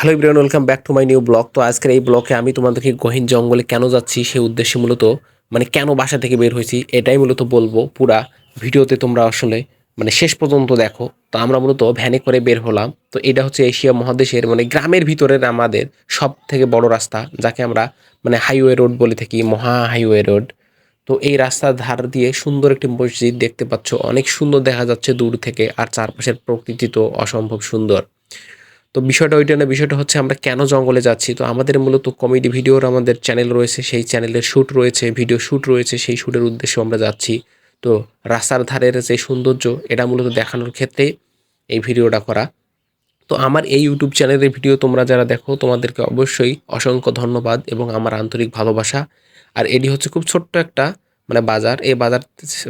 Hello Ibrahim welcome back to my new blog. তো আজকের এই ব্লগে আমি তোমাদেরকে গহীন জঙ্গলে কেন যাচ্ছি, সেই উদ্দেশ্যে মূলত মানে কেন বাসা থেকে বের হয়েছি, এটাই মূলত বলব পুরা ভিডিওতে তোমরা আসলে মানে শেষ পর্যন্ত দেখো। তো আমরা মূলত ভ্যানে করে বের হলাম। তো এটা হচ্ছে এশিয়া মহাদেশের মানে গ্রামের ভিতরের আমাদের সব থেকে বড় রাস্তা, যাকে আমরা মানে হাইওয়ে রোড বলে থাকি, মহা হাইওয়ে রোড। তো এই রাস্তার ধার দিয়ে সুন্দর একটি মসজিদ দেখতে পাচ্ছ। অনেক সুন্দর দেখা যাচ্ছে দূর থেকে, আর চারপাশের প্রকৃতি তো অসম্ভব সুন্দর। তো বিষয়টা ওইটা না, বিষয়টা হচ্ছে আমরা কেন জঙ্গলে যাচ্ছি? তো আমাদের মূলত কমেডি ভিডিওর আমাদের চ্যানেল রয়েছে, সেই চ্যানেলের শ্যুট রয়েছে ভিডিও শ্যুট রয়েছে, সেই শ্যুটের উদ্দেশ্যে আমরা যাচ্ছি। তো রাস্তার ধারের যে সৌন্দর্য, এটা মূলত দেখানোর ক্ষেত্রে এই ভিডিওটা করা। তো আমার এই ইউটিউব চ্যানেলের ভিডিও তোমরা যারা দেখো, তোমাদেরকে অবশ্যই অসংখ্য ধন্যবাদ এবং আমার আন্তরিক ভালোবাসা। আর এটি হচ্ছে খুব ছোট্ট একটা মানে বাজার, এই বাজার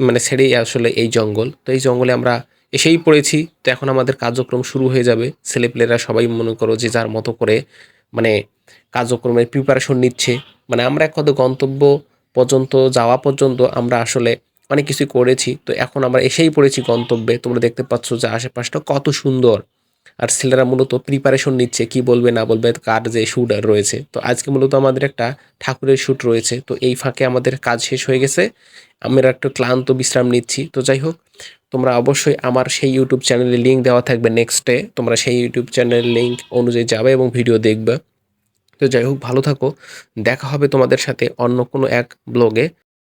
মানে ছেড়েই আসলে এই জঙ্গল। তো এই জঙ্গলে আমরা এসেই পড়েছি। তো এখন আমাদের কার্যক্রম শুরু হয়ে যাবে। ছেলেপেলেরা সবাই মনে করো যে যার মতো করে মানে কার্যক্রমের প্রিপারেশন নিচ্ছে। মানে আমরা এক কথা গন্তব্য পর্যন্ত, যাওয়া পর্যন্ত আমরা আসলে অনেক কিছু করেছি। তো এখন আমরা এসেই পড়েছি গন্তব্যে। তোমরা দেখতে পাচ্ছ যে আশেপাশটা কত সুন্দর। আর ছেলেরা মূলত প্রিপারেশন নিচ্ছে, কি বলবে না বলবে, কার যে শ্যুট রয়েছে। তো আজকে মূলত আমাদের একটা ঠাকুরের শ্যুট রয়েছে। তো এই ফাঁকে আমাদের কাজ শেষ হয়ে গেছে। আমরা একটু ক্লান্ত বিশ্রাম নিচ্ছি। তো যাই হোক তোমরা অবশ্যই আমার সেই ইউটিউব চ্যানেলে লিঙ্ক দেওয়া থাকবে নেক্সটে তোমরা সেই ইউটিউব চ্যানেলের লিঙ্ক অনুযায়ী যাবে এবং ভিডিও দেখবে। তো যাই হোক, ভালো থাকো। দেখা হবে তোমাদের সাথে অন্য কোনো এক ব্লগে